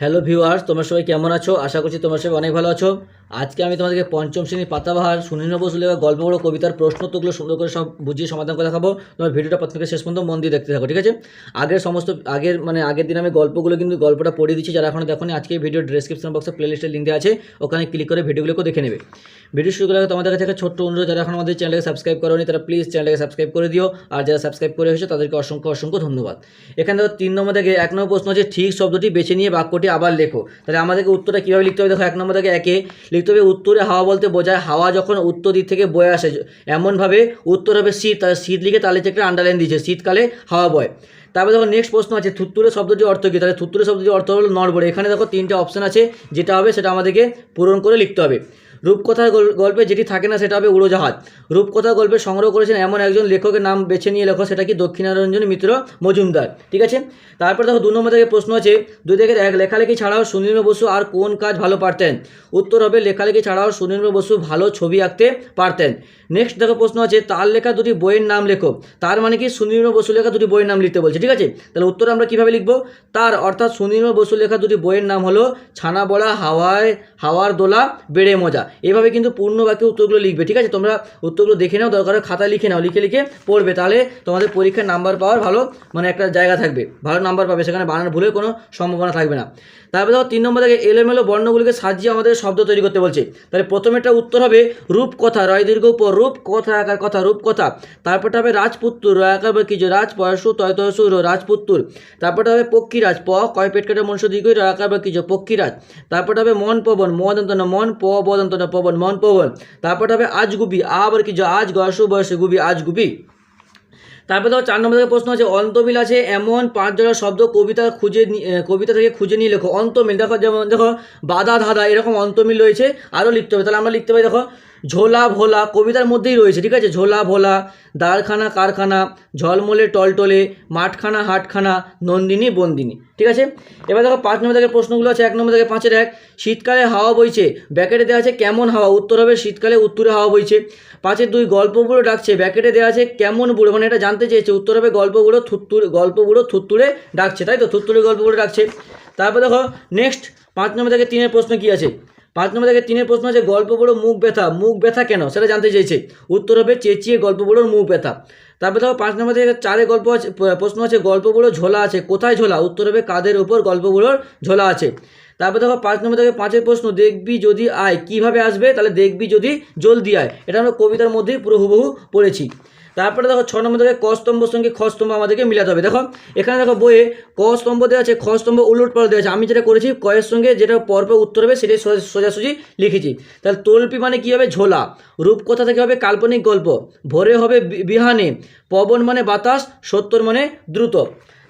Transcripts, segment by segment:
Hello viewers তোমরা সবাই কেমন আছো? আশা করছি তোমরা সবাই অনেক ভালো আছো। আজকে আমি তোমাদেরকে পঞ্চম শ্রেণির পাতাবাহার সুনীল বসু লেখা গল্প বড় কবিতার প্রশ্ন তোগুলো সুন্দর করে সব বুঝিয়ে সমাধান করে দেখাবো। তোমার ভিডিওটা প্রথম শেষ পর্যন্ত মন দিয়ে দেখতে থাকো, ঠিক আছে? আগের সমস্ত, আগের মানে আগের দিন আমি গল্পগুলো কিন্তু গল্পটা পড়িয়ে দিচ্ছি, যারা এখনও দেখো আজকে ভিডিও ডেসক্রিপশন বক্সে প্লেলিস্টের লিঙ্ক আছে, ওখানে ক্লিক করে ভিডিওগুলোকে দেখে নেবে। ভিডিও শুরু করার তোমাদের কাছে একটা ছোট্ট অনুরোধ, যারা এখন আমাদের চ্যানেলকে সাবস্ক্রাইব করোনি, তারা প্লিজ চ্যানেলকে সাবস্ক্রাইব করে দিও, আর যারা সাবস্ক্রাইব করে এসেছ, তাদেরকে অসংখ্য অসংখ্য ধন্যবাদ। এখানে দেখো তিন নম্বর থেকে এক নম্বর প্রশ্ন হচ্ছে, ঠিক শব্দটি বেছে নিয়ে বাক্যটি আবার লেখো। তাহলে আমাদেরকে উত্তরটা কীভাবে লিখতে হবে? দেখো এক নম্বর থেকে একে লিখতে উত্তরে হাওয়া বলতে বোঝায় হাওয়া যখন উত্তর দিক থেকে বয়ে আসে। এমনভাবে উত্তর হবে শীত শীত লিখে তাহলে একটা আন্ডারলাইন দিয়েছে, শীতকালে হাওয়া বয়। তারপরে দেখো নেক্সট প্রশ্ন আছে, থুত্তুরে শব্দটির অর্থ কী? তাহলে থুত্তুরে শব্দটির অর্থ হলো নড়বড়ে। এখানে দেখো তিনটে অপশান আছে, যেটা হবে সেটা আমাদেরকে পূরণ করে লিখতে হবে। রূপকথার গল্পে যেটি থাকে না সেটা হবে উড়োজাহাজ। রূপকথার গল্পে সংগ্রহ করেছেন এমন একজন লেখকের নাম বেছে নিয়ে লেখো সেটা কি দক্ষিণারঞ্জন মিত্র মজুমদার। ঠিক আছে? তারপর দেখো দু নম্বর থেকে প্রশ্ন আছে, দুই থেকে এক লেখালেখি ছাড়াও সুনীল বসু আর কোন কাজ ভালো পারতেন? উত্তর হবে, লেখালেখি ছাড়াও সুনীল বসু ভালো ছবি আঁকতে পারতেন। নেক্সট দেখো প্রশ্ন আছে, তার লেখা দুটি বইয়ের নাম লেখো। তার মানে কি সুনীল বসু লেখা দুটি বইয়ের নাম লিখতে বলছে, ঠিক আছে? তাহলে উত্তর আমরা কীভাবে লিখব? তার অর্থাৎ সুনীল বসু লেখা দুটি বইয়ের নাম হলো ছানা বড়া হাওয়ায়, হাওয়ার দোলা, বেড়ে মজা। এভাবে কিন্তু পূর্ণ বাক্যে উত্তরগুলো লিখবে, ঠিক আছে? তোমরা উত্তরগুলো দেখে নাও, দরকার খাতায় লিখে নাও, লিখে লিখে পড়বে, তাহলে তোমাদের পরীক্ষার নাম্বার পাওয়ার ভালো মানে একটা জায়গা থাকবে, ভালো নাম্বার পাবে, সেখানে বানান ভুলের কোনো সম্ভাবনা থাকবে না। তারপরে দেখো, তিন নম্বর থেকে এলোমেলো বর্ণগুলিকে সাজিয়ে আমাদের শব্দ তৈরি করতে বলছে। তাহলে প্রথমেটা উত্তর হবে রূপকথা, রয় দীর্ঘ উপর রূপ কথা আকার কথা, রূপকথা। তারপরটা হবে রাজপুত্তুর, রয় আকার বা কি যে, রাজ পয়সু তয় রাজপুত্তুর। তারপরটা হবে পক্ষীরাজ, প, কয় পেট কাটা মনুষ্য দীর্ঘ রয় আকার বা কি যে, পক্ষীরাজ। তারপরটা হবে মন পবন মদন্ত মন, প বদন্ত পবন, মন পবন। তারপর হবে আজ গুপি, আবার কি আজ গর্ষ বয়সে গুপি, আজ গুপি। তারপর দেখো চার নম্বর প্রশ্ন আছে, অন্তমিল আছে, এমন পাঁচ জোড়া শব্দ কবিতা খুঁজে কবিতা থেকে খুঁজে নিয়ে লেখো। অন্তমিল, দেখো যেমন, দেখো বাদা ধাঁধা, এরকম অন্তমিল রয়েছে, আরও লিখতে হবে। তাহলে আমরা লিখতে পারি, দেখো ঝোলা ভোলা কবিতার মধ্যেই রয়েছে, ঠিক আছে? ঝোলা ভোলা, দাঁড়খানা, কারখানা, ঝলমলে, টলটলে, মাঠখানা, হাটখানা, নন্দিনী, বন্দিনী, ঠিক আছে? এবার দেখো পাঁচ নম্বর থেকে প্রশ্নগুলো আছে, এক নম্বর থেকে পাঁচের এক, শীতকালে হাওয়া বইছে, ব্যাকেটে দেওয়া আছে কেমন হাওয়া, উত্তর হবে শীতকালে উত্তরে হাওয়া বইছে, পাঁচের দুই গল্প বুড়ো ডাকছে, ব্যাকেটে দেওয়া আছে কেমন বুড়ো মানে এটা জানতে চেয়েছে, উত্তর হবে গল্প বুড়ো থুত্তুর গল্প বুড়ো থুত্তুরে ডাকছে, তাই তো? থুত্তুরে গল্প বুড়ো ডাকছে, তারপর দেখো নেক্সট পাঁচ নম্বর থেকে তিনের প্রশ্ন কি আছে? পাঁচ নম্বর থেকে তিনের প্রশ্ন আছে, গল্প বড়ো মুখ ব্যথা। মুখ ব্যথা কেন? সেটা জানতে চেয়েছে উত্তর হবে, চেঁচিয়ে গল্প বড়োর মুখ ব্যথা। তারপরে দেখো, পাঁচ নম্বর থেকে চারে গল্প আছে প্রশ্ন আছে, গল্প বড়ো ঝোলা আছে। কোথায় ঝোলা? উত্তর হবে, কাদের উপর গল্প বড়োর ঝোলা আছে। তারপর দেখো, পাঁচ নম্বর থেকে পাঁচের প্রশ্ন, দেখবি যদি আয়, কীভাবে আসবে? তাহলে দেখবি যদি জলদি আয়। এটা আমরা কবিতার মধ্যেই পুরো হুবহু পড়েছি। তারপরে দেখো ছ নম্বর থেকে কস্তম্ভ সঙ্গে খস্তম্ভ আমাদেরকে মিলাতে হবে। দেখো, এখানে দেখো বইয়ে কস্তম্ভ দেওয়া আছে, খস্তম্ভ স্তম্ভ উলট পাল্ট দেওয়া আছে। আমি যেটা করেছি, কয়ের সঙ্গে যেটা পরপর উত্তর হবে, সেটাই সোজা- সোজাসুজি লিখেছি। তাহলে তল্পি মানে কী হবে? ঝোলা। রূপকথা থেকে হবে কাল্পনিক গল্প। ভোরে হবে বিহানে। পবন মানে বাতাস, সত্তর মানে দ্রুত।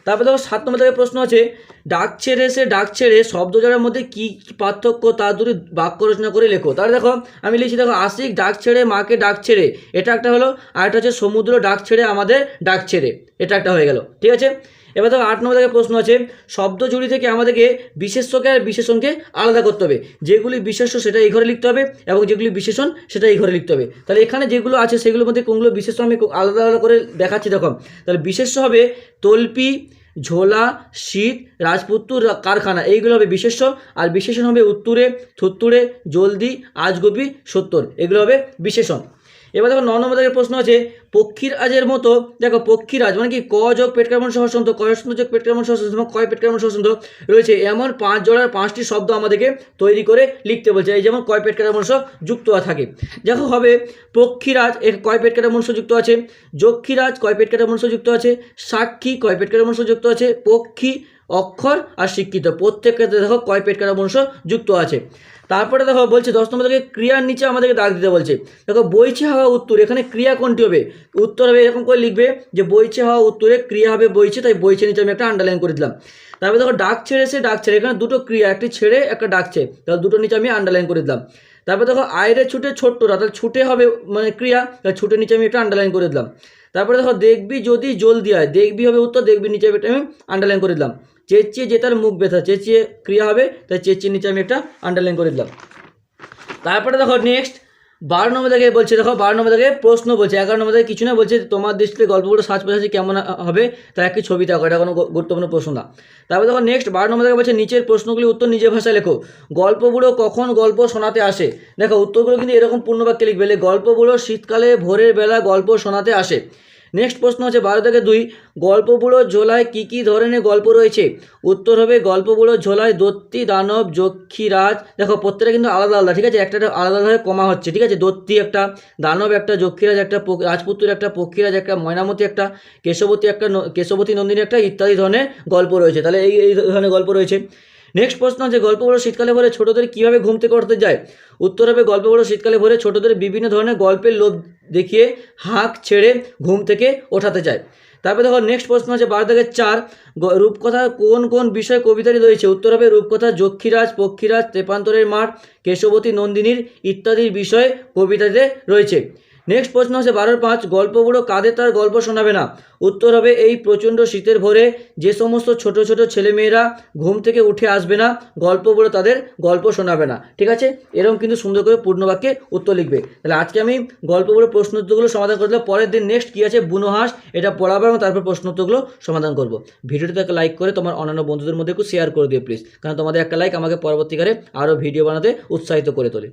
তারপরে দেখো সাত নম্বর থেকে প্রশ্ন আছে, ডাক ছেড়ে সে ডাক ছেড়ে শব্দ জোড়ার মধ্যে কী পার্থক্য তা দুটি বাক্য রচনা করে লেখো। তাহলে দেখো, আমি লিখছি দেখো, আশিক ডাক ছেড়ে, মাকে ডাক ছেড়ে। এটা একটা হলো, আর একটা হচ্ছে সমুদ্র ডাক ছেড়ে, আমাদের ডাক ছেড়ে। এটা একটা হয়ে গেল। ঠিক আছে? এবার দেখো আট নম্বর থেকে প্রশ্ন আছে, শব্দ জুড়ি থেকে আমাদেরকে বিশেষ্যকে আর বিশেষণকে আলাদা করতে হবে। যেগুলি বিশেষ্য সেটা এই ঘরে লিখতে হবে এবং যেগুলি বিশেষণ সেটা এই ঘরে লিখতে হবে। তাহলে এখানে যেগুলো আছে সেগুলোর মধ্যে কোনগুলো বিশেষ্য আমি আলাদা আলাদা করে দেখাচ্ছি দেখো। তাহলে বিশেষ্য হবে তল্পি, ঝোলা, শীত রাজপুত্তুর কারখানা, এইগুলো হবে বিশেষ্য। আর বিশেষণ হবে উত্তরে, থুত্তুরে, জলদি, আজগবি, সত্তর, এগুলো হবে বিশেষণ। এবার দেখো ন নম্বর প্রশ্ন আছে পক্ষীর আজের মতো, দেখো পক্ষীরাজ মানে কি, ক যোগ পেটকামন সহসন্ত কয়সন্ত যোগ পেটকামন সহসন্ত কয় পেটকামন সহসন্ত রয়েছে এমন পাঁচ জোড়ার পাঁচটি শব্দ আমাদেরকে তৈরি করে লিখতে বলছে, এই যেমন কয় পেটকামন যুক্ত থাকে। দেখো হবে, পক্ষীরাজ এর কয় পেটকামন যুক্ত আছে? যক্ষীরাজ কয় পেটকামন যুক্ত আছে? সাক্ষী কয় পেটকামন যুক্ত আছে? পক্ষী অক্ষর আর শিক্ষিত। প্রত্যেক ক্ষেত্রে দেখো কয় পেট কাটা বংশ যুক্ত আছে। তারপরে দেখো বলছে, দশ নম্বর থেকে ক্রিয়ার নিচে আমাদেরকে দাগ দিতে বলছে। দেখো, বইছে হওয়া উত্তর। এখানে ক্রিয়া কোনটি হবে? উত্তর হবে এরকম করে লিখবে যে, বইছে হওয়া উত্তরে ক্রিয়া হবে বইছে, তাই বইছে নিচে আমি একটা আন্ডারলাইন করে দিলাম। তারপরে দেখো, ডাক ছেড়ে সে ডাক ছেড়ে। এখানে দুটো ক্রিয়া, একটি ছেড়ে, একটা ডাকছে তাহলে দুটো নিচে আমি আন্ডারলাইন করে দিলাম। তারপর দেখো আয়রে ছুটে ছোট্টরা তাহলে ছুটে হবে মানে ক্রিয়া, তাহলে ছুটে নিচে আমি একটা আন্ডারলাইন করে দিলাম। তারপরে দেখো, দেখবি যদি জলদি হয় দেখবি হবে উত্তর, দেখবি নিচে এটা আমি আন্ডারলাইন করে দিলাম। চেঁচিয়ে যে তার মুখ ব্যথা, চেঁচিয়ে ক্রিয়া হবে, তাই চেঁচিয়ে নিচে আমি একটা আন্ডারলাইন করে দিলাম। তারপরে দেখো নেক্সট বারো নম্বর থেকে বলছে, দেখো, বারো নম্বর থেকে প্রশ্ন বলছে, এগারো নম্বর থেকে কিছু না বলছে তোমার দৃষ্টিতে গল্পগুলো সাজ পাশাপাশি কেমন হবে, তার একটি ছবি দেখো, এটা কোনো গুরুত্বপূর্ণ প্রশ্ন না। তারপর দেখো নেক্সট বারো নম্বর থেকে বলছে, নিচের প্রশ্নগুলি উত্তর নিজের ভাষায় লেখো, গল্পগুলো কখন গল্প শোনাতে আসে? দেখো, উত্তরগুলো কিন্তু এরকম পূর্ণবাক্যে লিখবে গল্পগুলো শীতকালে, ভোরের বেলা গল্প শোনাতে আসে। নেক্সট প্রশ্ন হচ্ছে বারো থেকে দুই, গল্পগুলো ঝোলায় কী কী ধরনের গল্প রয়েছে? উত্তর হবে গল্পগুলো ঝোলায় দত্তি, দানব, যক্ষীরাজ। দেখো, প্রত্যেকটা কিন্তু আলাদা আলাদা, ঠিক আছে? একটা আলাদা আলাদা কমা হচ্ছে, ঠিক আছে? দত্তি একটা, দানব একটা, যক্ষীরাজ একটা রাজপুত্র একটা, পক্ষীরাজ একটা, ময়নামতি একটা, কেশবতী একটা কেশবতী নন্দিনী একটা, ইত্যাদি ধরনের গল্প রয়েছে। তাহলে এই এই ধরনের গল্প রয়েছে। নেক্সট প্রশ্ন যে গল্পগুলো শীতকালে ভরে ছোটদের কীভাবে ঘুম থেকে উঠতে যায়? উত্তর হবে গল্পগুলো শীতকালে ভরে ছোটদের বিভিন্ন ধরনের গল্পের লোভ দেখিয়ে হাঁক ছেড়ে ঘুম থেকে ওঠাতে চায়। তারপরে দেখো নেক্সট প্রশ্ন আছে বারো থেকে চার রূপকথা কোন কোন বিষয় কবিতাটি রয়েছে? উত্তর হবে রূপকথা যক্ষীরাজ, পক্ষীরাজ, তেপান্তরের মাঠ কেশবতী নন্দিনীর ইত্যাদির বিষয়ে কবিতাতে রয়েছে। নেক্সট প্রশ্ন হচ্ছে বারোর পাঁচ, গল্পগুলো কাদের তার গল্প শোনাবে না? উত্তর হবে এই প্রচণ্ড শীতের ভোরে যে সমস্ত ছোট ছোট ছেলেমেয়েরা ঘুম থেকে উঠে আসবে না, গল্পগুলো তাদের গল্প শোনাবে না। ঠিক আছে? এরকম কিন্তু সুন্দর করে পূর্ণ বাক্যে উত্তর লিখবে। তাহলে আজকে আমি গল্পগুলো প্রশ্ন উত্তরগুলো সমাধান করে দিলাম। পরের দিন নেক্সট কী আছে? বুনোহাস এটা পড়াবো এবং তারপর প্রশ্ন উত্তরগুলো সমাধান করব। ভিডিওটিতে একটা লাইক করে তোমার অন্যান্য বন্ধুদের মধ্যে একটু শেয়ার করে দিও প্লিজ কারণ তোমাদের একটা লাইক আমাকে পরবর্তীকালে আরও ভিডিও বানাতে উৎসাহিত করে তোলে।